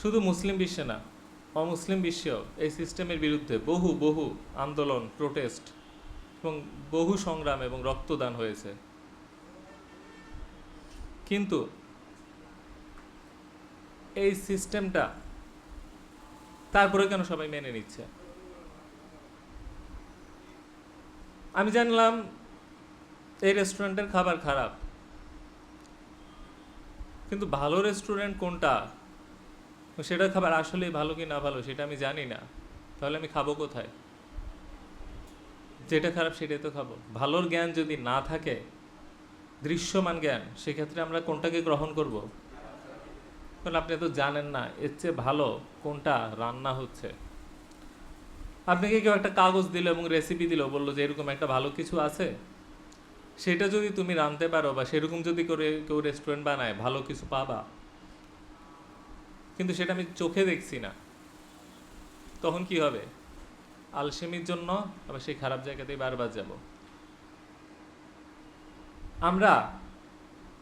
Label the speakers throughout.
Speaker 1: শুধু মুসলিম বিশ্বে না, অমুসলিম বিশ্বেও এই সিস্টেমের বিরুদ্ধে বহু বহু আন্দোলন প্রোটেস্ট এবং বহু সংগ্রাম এবং রক্তদান হয়েছে। কিন্তু এই সিস্টেমটা তারপরে কেন সবাই মেনে নিচ্ছে? আমি জানলাম এই রেস্টুরেন্টের খাবার খারাপ, কিন্তু ভালো রেস্টুরেন্ট কোনটা সেটা খাবার আসলেই ভালো কি না ভালো সেটা আমি জানি না। তাহলে আমি খাব কোথায়? যেটা খারাপ সেটাই তো খাব। ভালোর জ্ঞান যদি না থাকে, দৃশ্যমান জ্ঞান, সেক্ষেত্রে আমরা কোনটাকে গ্রহণ করব? কারণ আপনি তো জানেন না, এর চেয়ে ভালো কোনটা রান্না হচ্ছে। আপনাকে কেউ একটা কাগজ দিল এবং রেসিপি দিল, বলল যে এরকম একটা ভালো কিছু আছে। সেটা যদি তুমি রাঁধতে পারো বা সেরকম যদি করে কেউ রেস্টুরেন্ট বানায়, ভালো কিছু পাবা। কিন্তু সেটা আমি চোখে দেখছি না। তখন কি হবে? আলসেমির জন্য আবার সেই খারাপ জায়গাতেই বারবার যাব। আমরা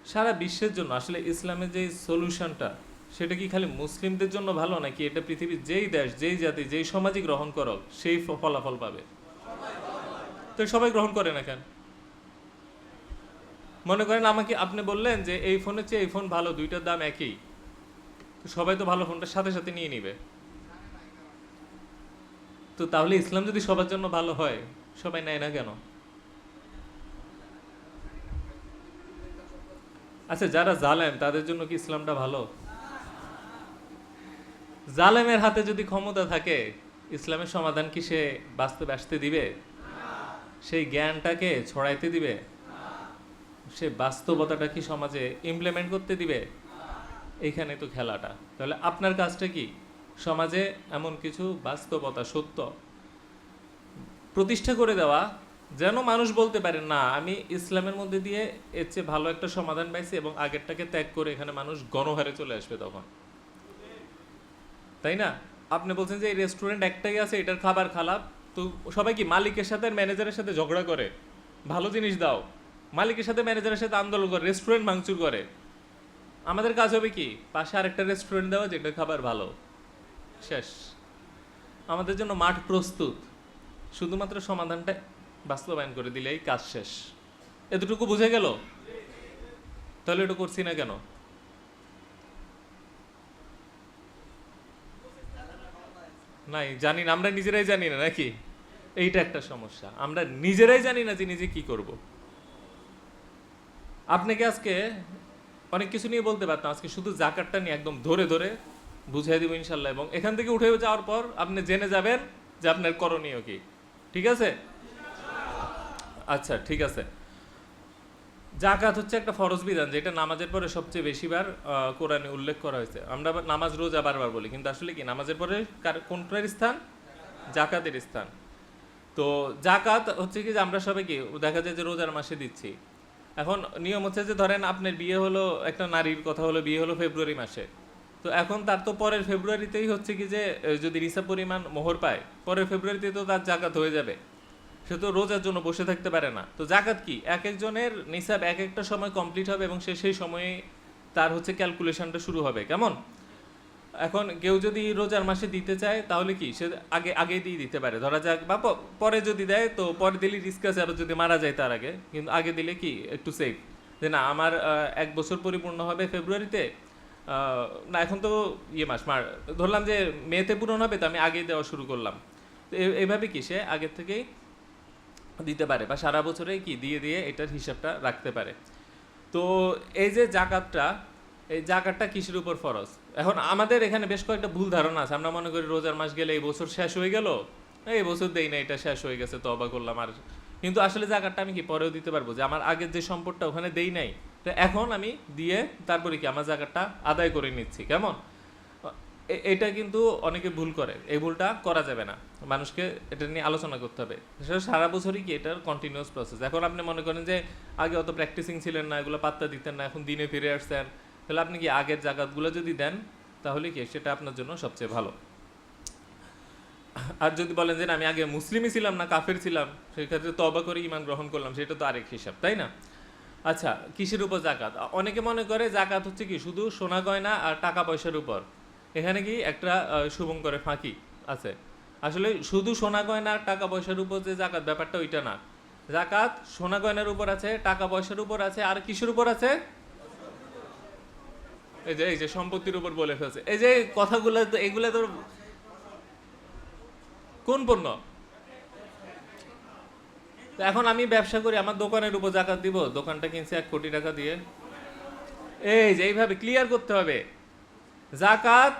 Speaker 1: সারা বিশ্বের জন্য আসলে ইসলামের যে সলিউশনটা, সেটা কি খালি মুসলিমদের জন্য ভালো নাকি এটা পৃথিবীর যেই দেশ, যেই জাতি, যেই সমাজই গ্রহণ করো সেই ফলাফল পাবে? তো সবাই গ্রহণ করে না কেন? মনে করেন আমাকে আপনি বললেন যে এই ফোনের চেয়ে এই ফোন ভালো, দুইটার দাম একই। সবাই তো ভালো ফোনটা সাথে সাথে নিয়ে নিবে। তো তাহলে ইসলাম যদি সবার জন্য ভালো হয়, সবাই নেয় না কেন? আচ্ছা যারা জালেম, তাদের জন্য কি ইসলামটা ভালো? জালেমের হাতে যদি ক্ষমতা থাকে, ইসলামের সমাধান কি সে বাস্তবে আসতে দিবে? সেই জ্ঞানটাকে ছড়াইতে দিবে? সে বাস্তবতাটা কি সমাজে ইমপ্লিমেন্ট করতে দিবে? এইখানে তো খেলাটা। তাহলে আপনার কাজটা কি? সমাজে এমন কিছু বাস্তবতা, সত্য প্রতিষ্ঠা করে দেওয়া, যেন মানুষ বলতে পারে, না, আমি ইসলামের মধ্যে দিয়ে এর চেয়ে ভালো একটা সমাধান পাইছি এবং আগেরটাকে ত্যাগ করে এখানে মানুষ গণহারে চলে আসবে তখন। তাই না? আপনি বলছেন যে এই রেস্টুরেন্ট একটাই আছে, এটার খাবার খারাপ। তো সবাই কি মালিকের সাথে ম্যানেজারের সাথে ঝগড়া করে? ভালো জিনিস দাও। মালিকের সাথে ম্যানেজারের সাথে আন্দোলন করে রেস্টুরেন্ট ভাঙচুর করে। আমাদের কাজ হবে কি? পাশে আরেকটা রেস্টুরেন্ট দেওয়া, যেটা খাবার ভালো। শেষ। আমাদের জন্য মাঠ প্রস্তুত। শুধুমাত্র সমাধানটা বাস্তবায়ন করে দিলেই কাজ শেষ। এতটুকু বুঝে গেল? তাহলে এটা করছি না কেন? নাই, জানি না, আমরা নিজেরাই জানি না নাকি? এইটা একটা সমস্যা। আমরা নিজেরাই জানি না যে নিজে কি করব। আপনাকে আজকে অনেক কিছু নিয়ে বলতে পারতাম। আজকে শুধু জাকাতটা নিয়ে একদম ধরে ধরে বুঝিয়ে দিব ইনশাল্লাহ এবং এখান থেকে উঠে যাওয়ার পর আপনি জেনে যাবেন যে আপনার করণীয় কি। ঠিক আছে? আচ্ছা ঠিক আছে। জাকাত হচ্ছে একটা ফরজ বিধান, যেটা নামাজের পরে সবচেয়ে বেশিবার কোরআনে উল্লেখ করা হয়েছে। আমরা নামাজ রোজা বারবার বলি, কিন্তু আসলে কি? নামাজের পরে কার- কোনটার স্থান? জাকাতের স্থান। তো জাকাত হচ্ছে কি যে আমরা সবাই কি, দেখা যায় যে রোজার মাসে দিচ্ছি। এখন নিয়ম হচ্ছে যে ধরেন আপনার বিয়ে হলো, একটা নারীর কথা হলো, বিয়ে হলো ফেব্রুয়ারি মাসে। তো এখন তার তো পরের ফেব্রুয়ারিতেই হচ্ছে কি যে যদি রিসা পরিমাণ মোহর পায়, পরের ফেব্রুয়ারিতে তো তার জাকাত হয়ে যাবে। সে তো রোজার জন্য বসে থাকতে পারে না। তো জাকাত কি? এক একজনের নিসাব এক একটা সময় কমপ্লিট হবে এবং সে সেই সময়ে তার হচ্ছে ক্যালকুলেশনটা শুরু হবে। কেমন? এখন কেউ যদি রোজার মাসে দিতে চায়, তাহলে কি? সে আগে আগে দিয়ে দিতে পারে। ধরা যাক, বা পরে যদি দেয়, তো পরে দিলে রিস্ক আছে আবার যদি মারা যায় তার আগে। কিন্তু আগে দিলে কি? একটু সেফ যে না, আমার এক বছর পরিপূর্ণ হবে ফেব্রুয়ারিতে না, এখন তো ইয়ে মাস, মার, ধরলাম যে মেতে পূরণ হবে, তো আমি আগেই দেওয়া শুরু করলাম। তো এইভাবে কি সে আগের থেকেই দিতে পারে? বা সারা বছরে কি দিয়ে দিয়ে এটার হিসাবটা রাখতে পারে? তো এই যে জাকাতটা এই জাকাতটা কিসের উপর ফরজ? এখন আমাদের এখানে বেশ কয়েকটা ভুল ধারণা আছে। আমরা মনে করি রোজার মাস গেলে এই বছর শেষ হয়ে গেল। এই বছর দেই না, এটা শেষ হয়ে গেছে তবা করলাম আর কিন্তু আসলে জাকাতটা আমি কি পরেও দিতে পারব? যে আমার আগের যে সম্পদটা ওখানে দেই নাই, তো এখন আমি দিয়ে তারপরে কি আমার জাকাতটা আদায় করে নিচ্ছি, কেমন? এটা কিন্তু অনেকে ভুল করে। এই ভুলটা করা যাবে না। মানুষকে এটা নিয়ে আলোচনা করতে হবে। সেটা সারা বছরই কি এটার কন্টিনিউয়াস প্রসেস এখন আপনি মনে করেন যে আগে অত প্র্যাকটিসিং ছিলেন না, এগুলো পাত্তা দিতেন না, এখন দিনে ফিরে আসছেন। তাহলে আপনি কি আগের জায়গাগুলো যদি দেন তাহলে কি সেটা আপনার জন্য সবচেয়ে ভালো? আর যদি বলেন যে আমি আগে মুসলিমই ছিলাম না কাফের ছিলাম সেক্ষেত্রে তবা করে ইমান গ্রহণ করলাম সেটা তো আরেক হিসাব তাই না? আচ্ছা কিসের উপর জাকাত? অনেকে মনে করে জাকাত হচ্ছে কি শুধু সোনা গয়না আর টাকা পয়সার উপর। এখানে কি একটা আহ, শুভঙ্করের ফাঁকি আছে। আসলে শুধু সোনা গয়না আর টাকা পয়সার উপর যে জাকাত ব্যাপারটা ওইটা না। জাকাত সোনা গয়নার উপর আছে টাকা পয়সার উপর আছে আর কিসের উপর আছে? এই যে এই যে সম্পত্তির উপর বলে ফেলছে। এই যে, কথাগুলো তো, এগুলো তো কোন পণ্য? এখন আমি ব্যবসা করি, আমার দোকানের উপর জাকাত দিব, দোকানটা কিনছে এক কোটি টাকা দিয়ে। এই যে, এইভাবে ক্লিয়ার করতে হবে। জাকাত,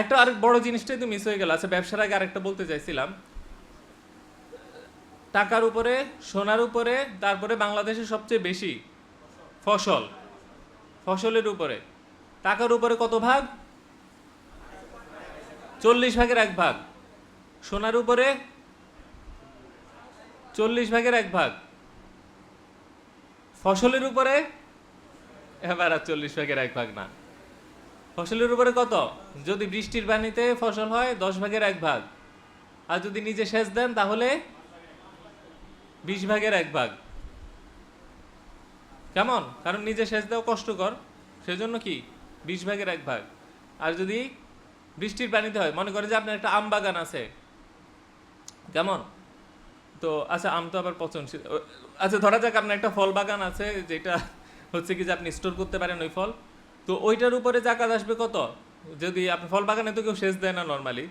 Speaker 1: একটা আরেক বড় জিনিসটাই তো মিস হয়ে গেল। আচ্ছা ব্যবসার আগে আরেকটা বলতে চাইছিলাম। টাকার উপরে, সোনার উপরে, তারপরে বাংলাদেশে সবচেয়ে বেশি ফসল। ফসলের উপরে। টাকার উপরে কত ভাগ? চল্লিশ ভাগের এক ভাগ। সোনার উপরে চল্লিশ ভাগের এক ভাগ। ফসলের উপরে? এবার আর চল্লিশ ভাগের এক ভাগ না। ফসলের উপরে কত? যদি বৃষ্টির পানিতে ফসল হয়, দশ ভাগের এক ভাগ। আর যদি নিজে সেচ দেন, তাহলে বিশ ভাগের এক ভাগ। কেমন? কারণ নিজে সেচ দেওয়া কষ্টকর, সেজন্য কি? বিশ ভাগের এক ভাগ। আর যদি বৃষ্টির পানিতে হয়, মনে করে যে আপনার একটা আম বাগান আছে। কেমন? তো আচ্ছা আম তো আবার পচনশীল। আচ্ছা ধরা যাক আপনার একটা ফল বাগান আছে, যেটা হচ্ছে কি যে আপনি স্টোর করতে পারেন ওই ফল। তো ওইটার উপরে জাকাত আসবে কত? যদি আপনি ফল বাগানে তো কেউ সেচ দেয় না নর্মালি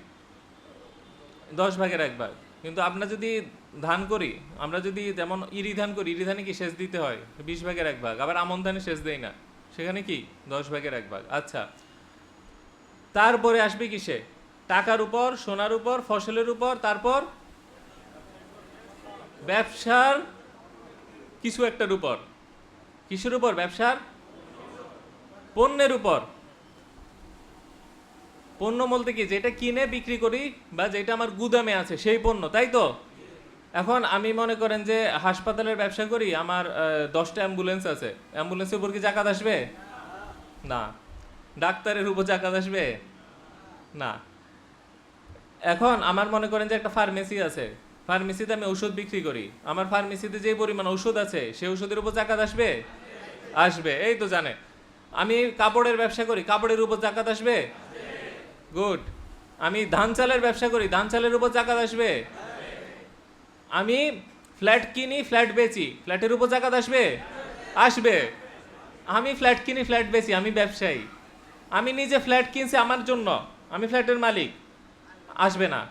Speaker 1: দশ ভাগের এক ভাগ। কিন্তু আমরা যদি ধান করি, আমরা যদি যেমন ইরি ধান করি, ইরি ধানে কি সেচ দিতে হয়? বিশ ভাগের এক ভাগ, আবার আমন ধানে সেচ দেই না। সেখানে কি? দশ ভাগের এক ভাগ। আচ্ছা। তারপরে আসবে কিসে? টাকার উপর, সোনার উপর, ফসলের উপর, তারপর ব্যবসার কিছু একটার উপর। কিসের উপর? ব্যবসার? পণ্যের উপর। পণ্য বলতে কি, যেটা কিনে বিক্রি করি বা যেটা আমার গুদামে আছে, সেই পণ্য, তাই তো? এখন আমি মনে করেন যে হাসপাতালের ব্যবসা করি, আমার দশটা অ্যাম্বুলেন্স আছে। অ্যাম্বুলেন্সের উপর কি জাকাত আসবে? না। ডাক্তারের উপর জাকাত আসবে? না। এখন আমার মনে করেন যে একটা ফার্মেসি আছে, ফার্মেসিতে আমি ওষুধ বিক্রি করি। আমার ফার্মেসিতে যে পরিমাণ ওষুধ আছে, সেই ওষুধের উপর জাকাত আসবে? আসবে, এই তো জানে। আমি কাপড়ের ব্যবসা করি, কাপড়ের উপর জাকাত আসবে? গুড আমি ধান চালের ব্যবসা করি, ধান চালের উপর জাকাত আসবে। আমি ফ্ল্যাট কিনি, ফ্ল্যাট বেচি, ফ্ল্যাটের উপর জাকাত আসবে? আসবে। আমি ফ্ল্যাট কিনি, ফ্ল্যাট বেচি, আমি ব্যবসায়ী। আমি নিজে ফ্ল্যাট কিনছি আমার জন্য, আমি ফ্ল্যাটের মালিক। আসবে না।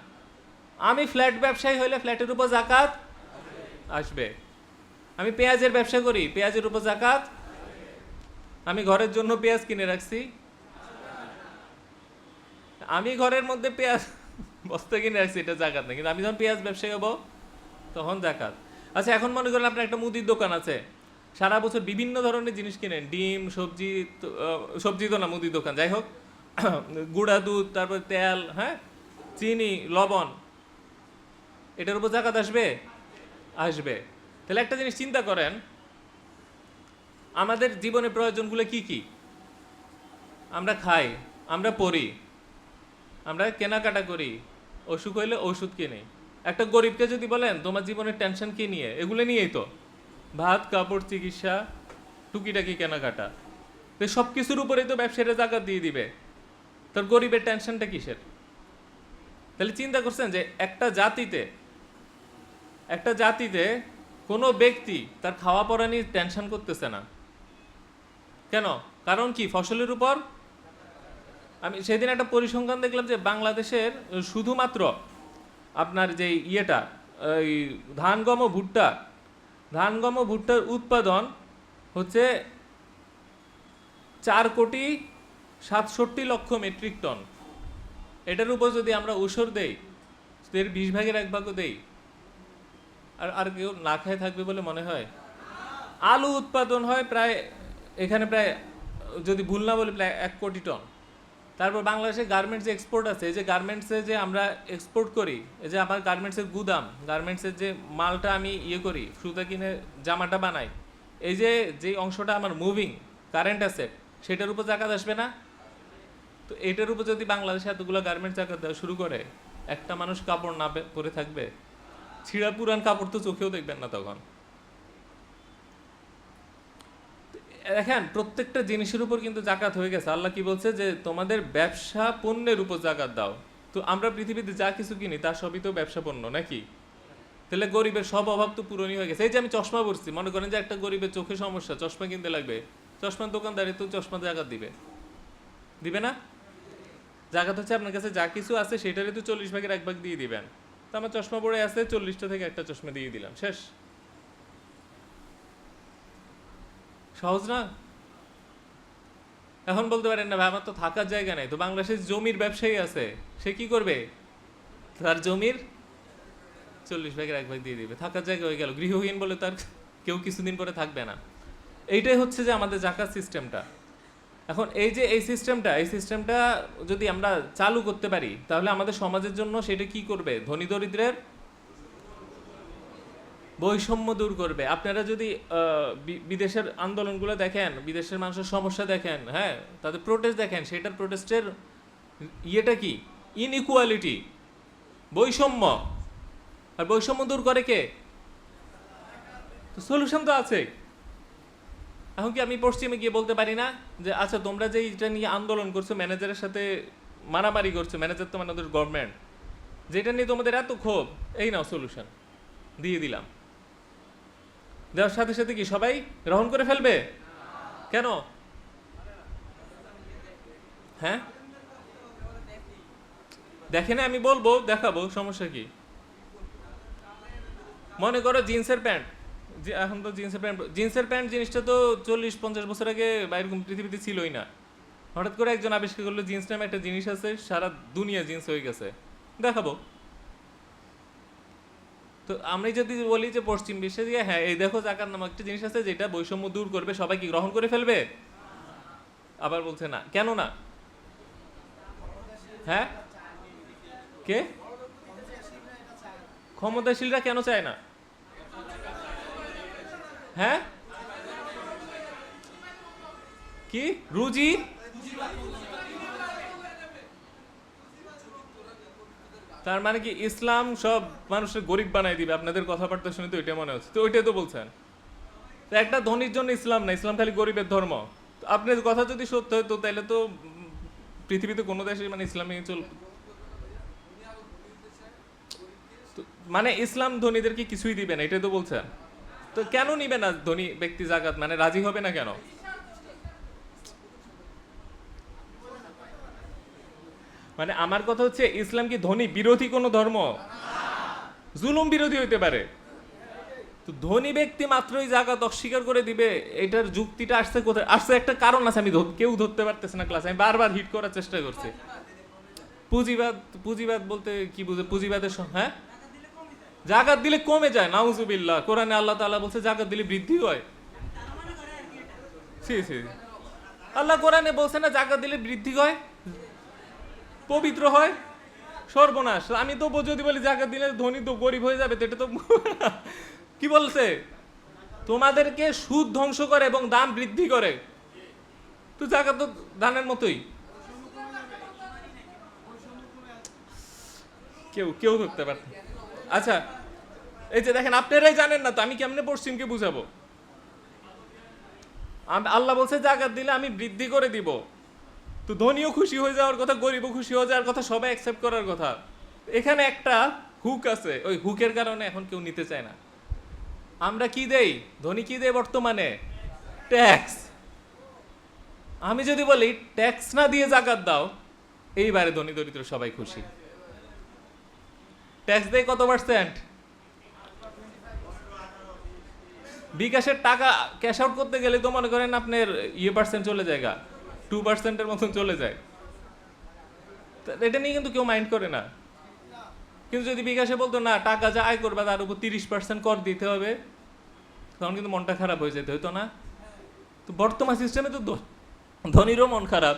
Speaker 1: আমি ফ্ল্যাট ব্যবসায়ী হলে ফ্ল্যাটের উপর জাকাত আসবে। আমি পেঁয়াজের ব্যবসা করি, পেঁয়াজের উপর জাকাত। আমি ঘরের জন্য পেঁয়াজ কিনে রাখছি। আমি ঘরের মধ্যে পেঁয়াজ বস্তা কিনে রাখছি, এটা জাকাত না। কিন্তু আমি যখন পেঁয়াজ ব্যবসায়ী হব তখন জাকাত। আচ্ছা এখন মনে করেন আপনার একটা মুদির দোকান আছে। সারা বছর বিভিন্ন ধরনের জিনিস কিনেন, ডিম, সবজি সবজি তো না, মুদির দোকান। যাই হোক, গুঁড়া দুধ, তারপর তেল হ্যাঁ? চিনি, লবণ, এটার উপর জাকাত আসবে? আসবে। তাহলে একটা জিনিস চিন্তা করেন, আমাদের জীবনের প্রয়োজনগুলো কি কি? আমরা খাই, আমরা পড়ি আমরা কেনাকাটা করি, অসুখ হইলে ওষুধ কিনি। একটা গরিবকে যদি বলেন, তোমার জীবনের টেনশন কি নিয়ে? এগুলো নিয়েই তো। ভাত, কাপড়, চিকিৎসা, টুকিটাকি কেনাকাটা। তো সব কিছুর উপরেই তো ব্যবসায়ীরা জাকাত দিয়ে দিবে। তোর গরিবের টেনশনটা কিসের? তাহলে চিন্তা করছেন যে একটা জাতিতে একটা জাতিতে কোনো ব্যক্তি তার খাওয়া পড়া নিয়ে টেনশন করতেছে না। কেন? কারণ কি? ফসলের উপর আমি সেদিন একটা পরিসংখ্যান দেখলাম যে বাংলাদেশের শুধুমাত্র আপনার যে ইয়েটা ওই ধান, গম ভুট্টা, ধান, গম ভুট্টার উৎপাদন হচ্ছে চার কোটি সাতষট্টি লক্ষ মেট্রিক টন। এটার উপর যদি আমরা ওষর দেই, এর বিশ ভাগের এক ভাগও দেই, আর আর কেউ না খায় থাকবে বলে মনে হয়? আলু উৎপাদন হয় প্রায়, এখানে প্রায়, যদি ভুল না বলি, প্রায় এক কোটি টন। তারপর বাংলাদেশে গার্মেন্টস যে এক্সপোর্ট আছে, এই যে গার্মেন্টসে যে আমরা এক্সপোর্ট করি, এই যে আমার গার্মেন্টসের গুদাম গার্মেন্টসের যে মালটা আমি ইয়ে করি, সুতা কিনে জামাটা বানাই, এই যে যে অংশটা আমার মুভিং কারেন্ট আছে সেটার উপর জাকাত আসবে না? তো এটার উপর যদি বাংলাদেশে এতগুলো গার্মেন্টস জাকাত দেওয়া শুরু করে, একটা মানুষ কাপড় না পরে থাকবে, ছিঁড়া পুরান কাপড় তো চোখেও দেখবেন না তখন। দেখেন প্রত্যেকটা জিনিসের উপর কিন্তু জাকাত হয়ে গেছে। আল্লাহ কি বলছে যে, তোমাদের ব্যবসা পণ্যের উপর জাকাত দাও। তো আমরা পৃথিবীতে যা কিছু কিনি, তার সবই তো ব্যবসা পণ্য, নাকি? তাহলে গরিবের সব অভাব তো পূরণই হয়ে গেছে। এই যে আমি চশমা পরছি, মনে করেন যে একটা গরিবের চোখে সমস্যা, চশমা কিনতে লাগবে। চশমার দোকানদারে তো চশমা জাকাত দিবে। দিবে না? জাকাত হচ্ছে আপনার কাছে যা কিছু আছে, সেটারই তো চল্লিশ ভাগের এক ভাগ দিয়ে দিবেন। তো আমার চশমা পড়ে আছে, চল্লিশটা থেকে একটা চশমা দিয়ে দিলাম, শেষ। সহজ না? এখন বলতে পারেন না, ভাই, আমার তো থাকার জায়গা নেই। তো বাংলাদেশে জমির ব্যবসায়ী আছে, সে কি করবে? তার জমির চল্লিশ ভাগের এক ভাগ দিয়ে দিবে। থাকার জায়গা হয়ে গেল। গৃহহীন বলে তার কেউ কিছুদিন পরে থাকবে না। এইটাই হচ্ছে যে আমাদের জাকাত সিস্টেমটা। এখন এই যে এই সিস্টেমটা এই সিস্টেমটা যদি আমরা চালু করতে পারি, তাহলে আমাদের সমাজের জন্য সেটা কি করবে? ধনী দরিদ্রের বৈষম্য দূর করবে। আপনারা যদি বিদেশের আন্দোলনগুলো দেখেন, বিদেশের মানুষের সমস্যা দেখেন হ্যাঁ তাদের প্রোটেস্ট দেখেন, সেটার প্রোটেস্টের ইয়েটা কি? ইনইকুয়ালিটি বৈষম্য। আর বৈষম্য দূর করে কে? সলিউশন তো আছে এখন কি আমি পশ্চিমে গিয়ে বলতে পারি না যে আচ্ছা তোমরা যে এটা নিয়ে আন্দোলন করছ ম্যানেজারের সাথে মারামারি করছ ম্যানেজার তো মানে ওদের গভর্নমেন্ট যেটা নিয়ে তোমাদের এত ক্ষোভ, এই নাও সলিউশন দিয়ে দিলাম। দেওয়ার সাথে সাথে কি সবাই গ্রহণ করে ফেলবে? কেন? হ্যাঁ? দেখে না, আমি বলব, দেখাবো, সমস্যা কি? মনে করো জিন্সের প্যান্ট। এখন তো জিন্সের প্যান্ট জিন্সের প্যান্ট জিনিসটা তো চল্লিশ, পঞ্চাশ বছর আগে বাইরে পৃথিবীতে ছিলই না। হঠাৎ করে একজন আবিষ্কার করল জিন্স নামে একটা জিনিস আছে, সারা দুনিয়া জিন্স হয়ে গেছে। দেখাবো। তো আমি যদি বলি যে পশ্চিম বিশ্বে যে হ্যাঁ এই দেখো জাকাত নামক একটা জিনিস আছে যেটা বৈষম্য দূর করবে, সবাই কি গ্রহণ করে ফেলবে? আবার বলছে না। কেন না? হ্যাঁ? কে? ক্ষমতাশীলরা কেন চায় না? হ্যাঁ? কি? রুজি? তার মানে কি ইসলাম সব মানুষের গরিব বানাই দিবে? আপনাদের কথাবার্তা শুনে তো ওইটা মনে হচ্ছে। তো ওইটাই তো বলছেন। তো একটা ধনীর জন্য ইসলাম না, ইসলাম খালি গরিবের ধর্ম। তো আপনার কথা যদি সত্য হতো, তাহলে তো পৃথিবীতে কোনো দেশে মানে ইসলামী চল তো মানে ইসলাম ধনীদেরকে কিছুই দিবে না, এটাই তো বলছেন। তো কেন নিবে না ধনী ব্যক্তি জাকাত? মানে রাজি হবে না কেন? মানে আমার কথা হচ্ছে, ইসলাম কি ধনী, বিরোধী কোনো ধর্ম? জুলুম বিরোধী হইতে পারে। তো ধনী ব্যক্তি মাত্রই জাকাত অস্বীকার করে দিবে, এটার যুক্তিটা আসছে কোথায়? আসছে একটা কারণ আছে, আমি কেউ ধরতে পারতেছে না ক্লাস আমি বারবার হিট করার চেষ্টা করছি। পুঁজিবাদ পুঁজিবাদ বলতে কি বুঝে পুঁজিবাদের হ্যাঁ? জাকাত দিলে কমে যায়, নাউজুবিল্লাহ। কোরআনে আল্লাহ তাআলা বলছে, জাকাত দিলে বৃদ্ধি হয়। ছি। আল্লাহ কোরআনে বলছে না, জাকাত দিলে বৃদ্ধি হয়? পবিত্র হয়? সর্বনাশ। আমি তো যদি বলি জাকাত দিলে ধনী তো গরিব হয়ে যাবে, এটা তো কি বলছে? তোমাদেরকে সুদ ধ্বংস করে এবং দাম বৃদ্ধি করে। তো জাকাত তো দানের মতোই। কেউ কেউ ধরতে পারত। আচ্ছা এই যে দেখেন, আপনারাই জানেন না তো, আমি কেমনে পশ্চিমকে বুঝাবো? আল্লাহ বলছে জাকাত দিলে আমি বৃদ্ধি করে দিব। তো ধনীও খুশি হয়ে যাওয়ার কথা, গরিবও খুশি হয়ে যাওয়ার কথা, সবাই অ্যাকসেপ্ট করার কথা। এখানে একটা হুক আছে, ওই হুকের কারণে এখন কেউ নিতে চায় না। আমরা কি দেই? ধনী কি দেয় বর্তমানে? ট্যাক্স আমি যদি বলি ট্যাক্স না দিয়ে জাকাত দাও, এইবারে ধনী দরিদ্র সবাই খুশি। ট্যাক্স দেয় কত পার্সেন্ট বিকাশের টাকা ক্যাশ আউট করতে গেলে তো মনে করেন আপনার ইয়ে পার্সেন্ট চলে যায় টু পার্সেন্টের মতন চলে যায়। এটা নিয়ে কিন্তু কেউ মাইন্ড করে না। কিন্তু যদি বিকাশে বলতো, না, টাকা যা আয় করবে, তার উপর তিরিশ পার্সেন্ট কর দিতে হবে, তখন কিন্তু মনটা খারাপ হয়ে যেতে, হইতো না? তো বর্তমান সিস্টেমে তো ধনীরও মন খারাপ।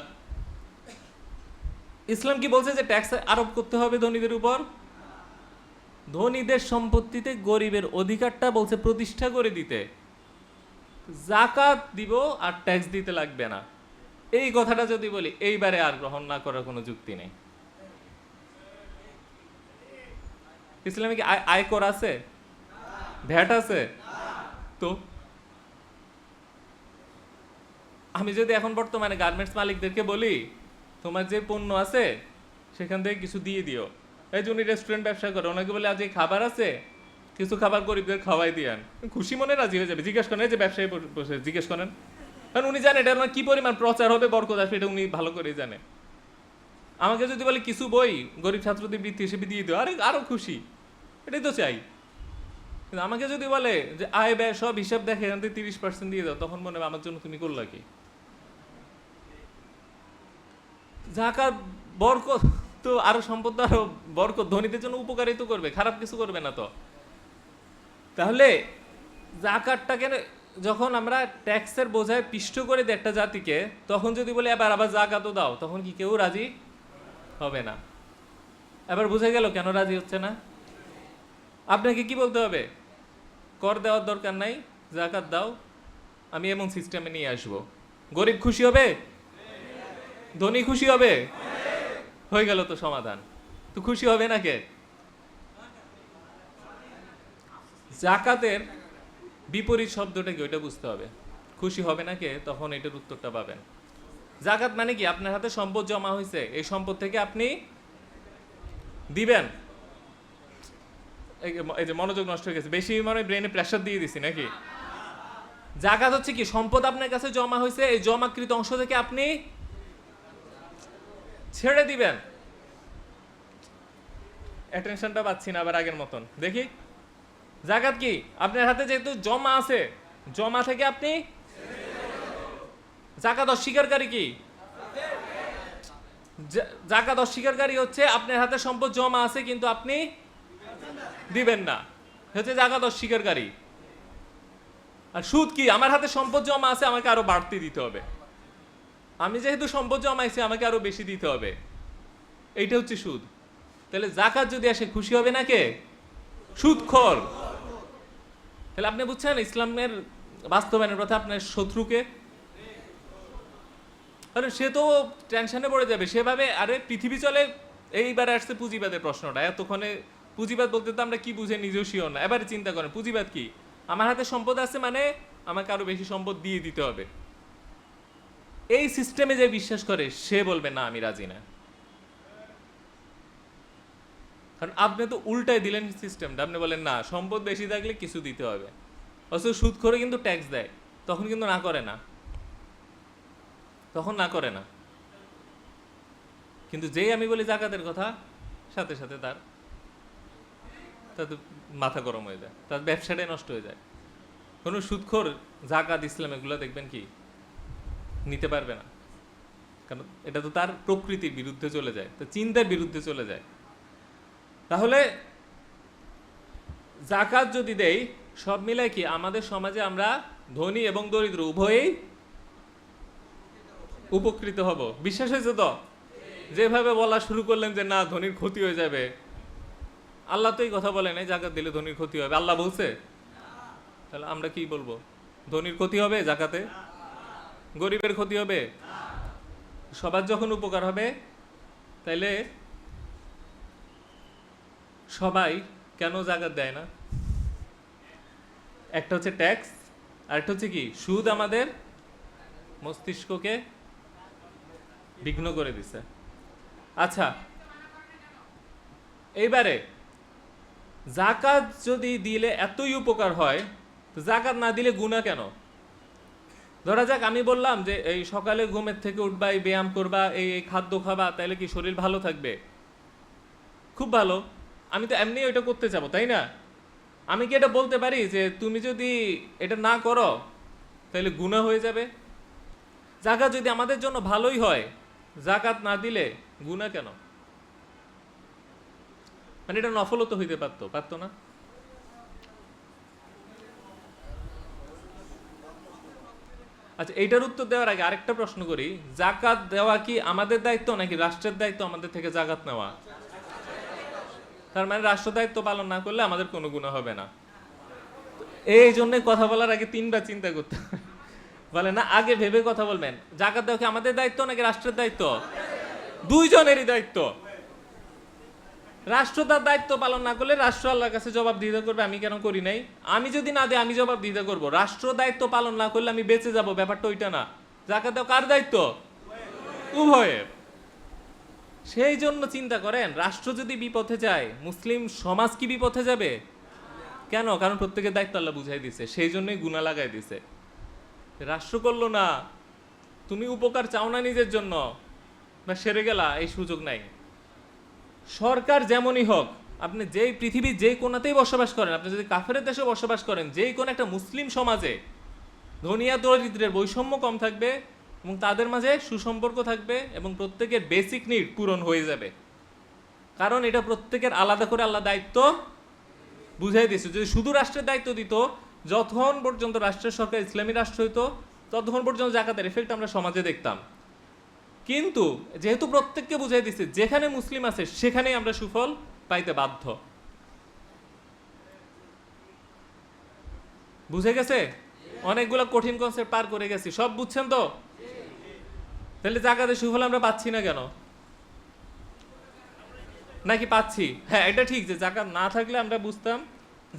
Speaker 1: ইসলাম কি বলছে যে ট্যাক্স আরোপ করতে হবে ধনীদের উপর? ধনীদের সম্পত্তিতে গরিবের অধিকারটা বলছে প্রতিষ্ঠা করে দিতে। জাকাত দিব আর ট্যাক্স দিতে লাগবে না। এই কথাটা যদি বলি, এইবারে আর গ্রহণ না করার কোনো যুক্তি নেই। ইসলামে কি আয়- আয়কর আছে? ভ্যাট আছে? তো? আমি যদি এখন বর্তমানে গার্মেন্টস মালিকদেরকে বলি, তোমার যে পণ্য আছে, সেখান থেকে কিছু দিয়ে দিও। এই যে উনি রেস্টুরেন্ট ব্যবসা করে, ওনাকে বলে, আজ এই খাবার আছে, কিছু খাবার গরিবদের খাওয়াই দিয়ান। খুশি মনে রাজি হয়ে যাবে। জিজ্ঞেস করেন, এই যে ব্যবসায়ী বসে- বসে, জিজ্ঞেস করেন। কারণ উনি জানেন এটা কি পরিমাণ প্রচার হবে, বরকত আসবে, এটা উনি ভালো করেই জানে। আমাকে যদি বলে কিছু বই গরিব ছাত্রদের বৃত্তি হিসেবে দিয়ে দিও, আরে আরও খুশি। এটাই তো চাই। কিন্তু আমাকে যদি বলে যে আয় ব্যয় সব হিসাব দেখে এখান থেকে তিরিশ পার্সেন্ট দিয়ে দাও, তখন মনে হবে আমার জন্য তুমি করলা কি? জাকাত বরকত তো আরও সম্পদ, আরও বরকত ধনীদের জন্য উপকারই তো করবে, খারাপ কিছু করবে না তো। তাহলে জাকাতটাকে যখন আমরা ট্যাক্সের বোঝায় পিষ্ট করে দিই একটা জাতিকে, তখন যদি বলি, এবার আবার জাকাতও দাও, তখন কি কেউ রাজি হবে না? এবার বুঝে গেল কেন রাজি হচ্ছে না? আপনাকে কি বলতে হবে? কর দেওয়ার দরকার নাই, জাকাত দাও, আমি এমন সিস্টেমে নিয়ে আসব। গরিব খুশি হবে? ধনী খুশি হবে? হয়ে গেল তো সমাধান। তো খুশি হবে না কে? জাকাতের বিপরীত শব্দটা কি ওইটা বুঝতে হবে। খুশি হবে না কে তখন এটার উত্তরটা পাবেন। জাকাত মানে কি? আপনার হাতে সম্পদ জমা হয়েছে এই সম্পদ থেকে আপনি দিবেন। এই যে মনোযোগ নষ্ট হয়ে গেছে। বেশি মানে ব্রেনে প্রেশার দিয়ে দিছি নাকি? জাকাত হচ্ছে কি? সম্পদ আপনার কাছে জমা হয়েছে এই জমাকৃত অংশ থেকে আপনি ছেড়ে দিবেন। অ্যাটেনশনটা পাচ্ছি না আবার আগের মতন। দেখি। জাকাত কি? আপনার হাতে যেহেতু জমা আছে, জমা থেকে আপনি জাকাত অস্বীকারী কি? জাকাত অস্বীকারী হচ্ছে আপনার হাতে সম্পদ জমা আছে, কিন্তু আপনি দিবেন না। হচ্ছে জাকাত অস্বীকারী। আর সুদ কি? আমার হাতে সম্পদ জমা আছে, আমাকে আরও বাড়তি দিতে হবে। আমি যেহেতু সম্পদ জমাইছি, আমাকে আরও বেশি দিতে হবে। এইটা হচ্ছে সুদ। তাহলে জাকাত যদি আসে, খুশি হবে না কে? সুদখোর। তাহলে আপনি বুঝছেন, ইসলামের বাস্তবায়নের কথা আপনার শত্রুকে? সে তো টেনশনে পড়ে যাবে। সেভাবে, আরে পৃথিবী চলে, এইবার আসছে পুঁজিবাদের প্রশ্নটা। এতক্ষণে পুঁজিবাদ বলতে তো আমরা কি বুঝে নিজেও শিওর না। এবারে চিন্তা করেন, পুঁজিবাদ কি? আমার হাতে সম্পদ আছে মানে আমাকে আরও বেশি সম্পদ দিয়ে দিতে হবে। এই সিস্টেমে যে বিশ্বাস করে, সে বলবে, না, আমি রাজি না। কারণ আপনি তো উল্টাই দিলেন সিস্টেমটা আপনি বলেন, না, সম্পদ বেশি থাকলে কিছু দিতে হবে। অথচ সুদ করে কিন্তু ট্যাক্স দেয়। তখন কিন্তু না করে না। তখন না করে না। কিন্তু যেই আমি বলি জাকাতের কথা, সাথে সাথে তার তাতে মাথা গরম হয়ে যায়। তার ব্যবসাটাই নষ্ট হয়ে যায়। কোনো সুদখোর জাকাত ইসলাম এগুলো দেখবেন কি? নিতে পারবে না। কারণ এটা তো তার প্রকৃতির বিরুদ্ধে চলে যায়। তার চিন্তার বিরুদ্ধে চলে যায়। তাহলে জাকাত যদি দেই, সব মিলে কি আমাদের সমাজে আমরা ধনী এবং দরিদ্র উভয়েই উপকৃত হব? বিশ্বাস হয়েছে তো? যেভাবে বলা শুরু করলেন যে না, ধনীর ক্ষতি হয়ে যাবে। আল্লাহ তো এই কথা বলেন, এই জাকাত দিলে ধনীর ক্ষতি হবে। আল্লাহ বলছে? তাহলে আমরা কি বলব? ধনীর ক্ষতি হবে জাকাতে গরিবের ক্ষতি হবে? সবার যখন উপকার হবে, তাইলে সবাই কেন জাকাত দেয় না? একটা হচ্ছে ট্যাক্স আর একটা হচ্ছে কি? সুদ আমাদের মস্তিষ্ককে বিঘ্ন করে দিছে। আচ্ছা এইবারে জাকাত যদি দিলে এতই উপকার হয় জাকাত না দিলে গুণা কেন? ধরা যাক, আমি বললাম যে এই সকালে ঘুমের থেকে উঠবা এই ব্যায়াম করবা, এই খাদ্য খাবা তাহলে কি শরীর ভালো থাকবে? খুব ভালো। আমি তো এমনি ওইটা করতে চাবো তাই না? আমি কি এটা বলতে পারি যে তুমি যদি এটা না করো, তাহলে গুণা হয়ে যাবে? জাকাত যদি আমাদের জন্য ভালোই হয়, জাকাত না দিলে গুণা কেন? মানে এটা নফলও তো হইতে পারতো পারতো না? আচ্ছা এইটার উত্তর দেওয়ার আগে আরেকটা প্রশ্ন করি। জাকাত দেওয়া কি আমাদের দায়িত্ব নাকি রাষ্ট্রের দায়িত্ব আমাদের থেকে জাকাত নেওয়া? তার মানে রাষ্ট্র দায়িত্ব পালন না করলে আমাদের কোনো গুণা হবে না। এই জন্য কথা বলার আগে তিনবার চিন্তা করতে বলে না, আগে ভেবে কথা বলবেন। জাকাত দেওয়া কি আমাদের দায়িত্ব নাকি রাষ্ট্রের দায়িত্ব? দুইজনেরই দায়িত্ব। রাষ্ট্র তার দায়িত্ব পালন না করলে রাষ্ট্র আল্লাহর কাছে জবাব দিতে করবে, আমি কেন করি নাই? আমি যদি না দিই, আমি জবাব দিতে করব। রাষ্ট্র দায়িত্ব পালন না করলে আমি বেঁচে যাব, ব্যাপারটা ওইটা না। জাকাত দেওয়া কার দায়িত্ব? উভয়ের। সেই জন্য চিন্তা করেন, রাষ্ট্র যদি বিপথে যায়, মুসলিম সমাজ কি বিপথে যাবে? কেন? কারণ প্রত্যেকের দায়িত্ব আল্লাহ বুঝাই দিছে, সেই জন্যই গুণা লাগাই দিছে। রাষ্ট্র করল না, তুমি উপকার চাও না নিজের জন্য বা সেরে গেলা, এই সুযোগ নাই। সরকার যেমনই হোক, আপনি যেই পৃথিবীর যেই কোনাতেই বসবাস করেন, আপনি যদি কাফের দেশে বসবাস করেন, যেই কোন একটা মুসলিম সমাজে ধনিয়া দরিদ্রের বৈষম্য কম থাকবে এবং তাদের মাঝে সুসম্পর্ক থাকবে এবং প্রত্যেকের বেসিক নিড পূরণ হয়ে যাবে। কারণ এটা প্রত্যেকের আলাদা করে আলাদা দায়িত্ব বুঝাই দিয়েছে। যদি শুধু রাষ্ট্রের দায়িত্ব দিত, যতক্ষণ পর্যন্ত রাষ্ট্রের সরকার ইসলামী রাষ্ট্র হইতো, ততক্ষণ পর্যন্ত জাকাতের এফেক্ট আমরা সমাজে দেখতাম। কিন্তু যেহেতু প্রত্যেককে বুঝাই দিচ্ছে যেখানে মুসলিম আছে, সেখানেই আমরা সুফল পাইতে বাধ্য। বুঝে গেছে? অনেকগুলো কঠিন কনসেপ্ট পার করে গেছি। সব বুঝছেন তো? তাহলে জাকাতের সুফল আমরা পাচ্ছি না কেন? নাকি পাচ্ছি? হ্যাঁ এটা ঠিক যে জাকাত না থাকলে আমরা বুঝতাম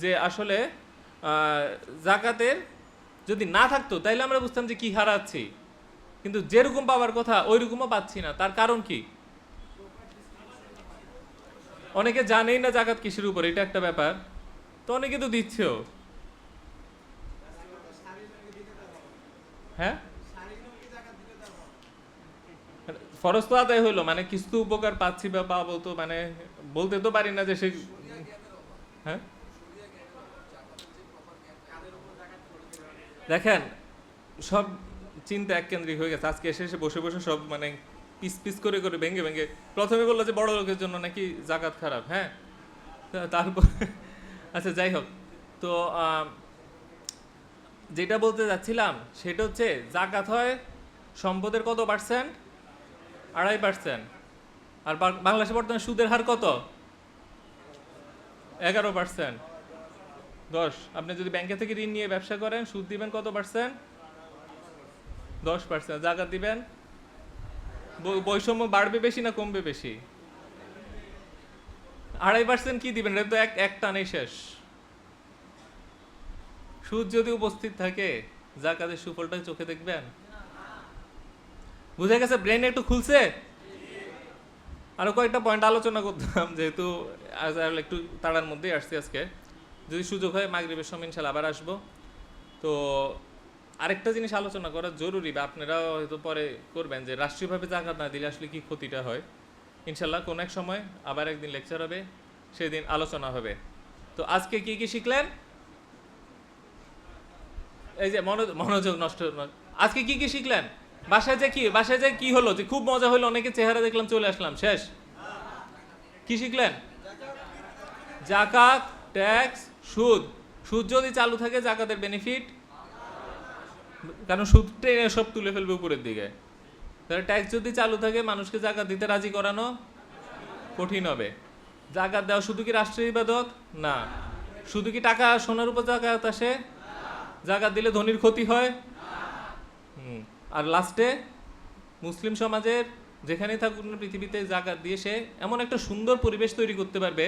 Speaker 1: যে আসলে জাকাতের যদি না থাকতো, তাইলে আমরা বুঝতাম যে কি হারাচ্ছি। কিন্তু যেরকম পাওয়ার কথা ওই রকমও পাচ্ছি না। তার কারণ কি? অনেকে জানেই না জাকাত কিসের উপর, এটা একটা ব্যাপার। তো অনেকে তো দিচ্ছেও। হ্যাঁ? ফরজ তো আদায় হইল মানে কিছু উপকার পাচ্ছি বা পাবো তো মানে বলতে তো পারি না যে সে হ্যাঁ? দেখেন, সব চিন্তা এক কেন্দ্রিক হয়ে গেছে। আজকে এসে এসে বসে বসে সব মানে পিস পিস করে করে ভেঙে ভেঙে প্রথমে বলল যে বড় লোকের জন্য নাকি জাকাত খারাপ হ্যাঁ? তারপর আচ্ছা যাই হোক। তো যেটা বলতে যাচ্ছিলাম, সেটা হচ্ছে জাকাত হয় সম্পদের কত পার্সেন্ট আড়াই পার্সেন্ট আর বাংলাদেশে বর্তমানে সুদের হার কত? এগারো পার্সেন্ট দশ। আপনি যদি ব্যাংকে থেকে ঋণ নিয়ে ব্যবসা করেন, সুদ দিবেন কত পার্সেন্ট দশ পার্সেন্ট জাকাত দিবেন? বৈষম্য বাড়বে বেশি না কমবে বেশি? আড়াই পার্সেন্ট কি দিবেন? এটা তো এক এক টানেই শেষ। সুদ যদি উপস্থিত থাকে যা জাকাতের সুফলটা চোখে দেখবেন? বুঝে গেছে ব্রেন একটু খুলছে? আরও কয়েকটা পয়েন্ট আলোচনা করতাম, যেহেতু একটু তাড়ার মধ্যেই আসছি আজকে। যদি সুযোগ হয়, মাগরিবের সময় ইনশাল্লাহ আবার আসব। তো আরেকটা জিনিস আলোচনা করা জরুরি বা আপনারাও হয়তো পরে করবেন যে রাষ্ট্রীয়ভাবে জাকাত না দিলে আসলে কি ক্ষতিটা হয়? ইনশাল্লাহ কোনো এক সময় আবার একদিন লেকচার হবে, সেদিন আলোচনা হবে। তো আজকে কি কি শিখলেন? এই যে মনো- মনোযোগ নষ্ট, আজকে কি কি শিখলেন? বাসায় যে কি, বাসায় যে কি হলো? যে খুব মজা হলো অনেকে চেহারা দেখলাম, চলে আসলাম। শেষ। কি শিখলেন? জাকাত, ট্যাক্স, সুদ। সুদ যদি চালু থাকে, জাকাতের বেনিফিট কারণ সুদ টেনে সব তুলে ফেলবে উপরের দিকে। তাহলে ট্যাক্স যদি চালু থাকে, মানুষকে জাকাত দিতে রাজি করানো কঠিন হবে। জাকাত দেওয়া শুধু কি রাষ্ট্রের ইবাদত? না। শুধু কি টাকা, সোনার উপর জাকাত আসে? জাকাত দিলে ধনির ক্ষতি হয়? আর লাস্টে মুসলিম সমাজের যেখানেই থাকুক না পৃথিবীতে জাকাত দিয়ে সে এমন একটা সুন্দর পরিবেশ তৈরি করতে পারবে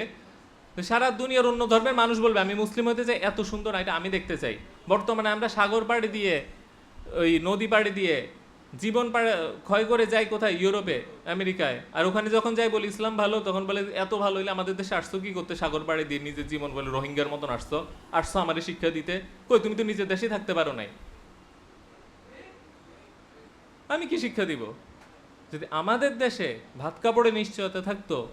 Speaker 1: সারা দুনিয়ার অন্য ধর্মের মানুষ বলবে, আমি মুসলিম হতে চাই, এত সুন্দর এটা আমি দেখতে চাই। বর্তমানে আমরা সাগর পাড়ি দিয়ে, ওই নদী পাড়ি দিয়ে, জীবন পাড়ে, ক্ষয় করে যাই কোথায়? ইউরোপে, আমেরিকায়। আর ওখানে যখন যাই বলি, ইসলাম ভালো? তখন বলে, এত ভালো হইলে আমাদের দেশে আসছো কি করতে? সাগর পাড়ি দিয়ে নিজের জীবন বলে, রোহিঙ্গার মতন আসছো আসছো আমাদের শিক্ষা দিতে। কই, তুমি তো নিজের দেশেই থাকতে পারো নাই। আমি কি শিক্ষা দিব? যদি আমাদের দেশে ভাত কাপড়ে নিশ্চয়তা থাকতো,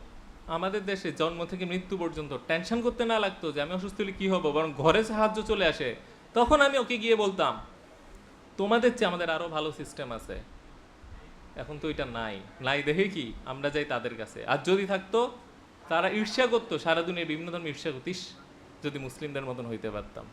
Speaker 1: আমাদের দেশে জন্ম থেকে মৃত্যু পর্যন্ত টেনশন করতে না লাগতো যে আমি অসুস্থ হলে কি হব, বরং ঘরে সাহায্য চলে আসে, তখন আমি ওকে গিয়ে বলতাম, তোমাদের চেয়ে আমাদের আরও ভালো সিস্টেম আছে। এখন তো এটা নাই। নাই দেখে কি? আমরা যাই তাদের কাছে। আর যদি থাকতো, তারা ঈর্ষা করতো সারা দুনিয়া বিভিন্ন ধরনের ঈর্ষা করতিস যদি মুসলিমদের মতন হইতে পারতাম।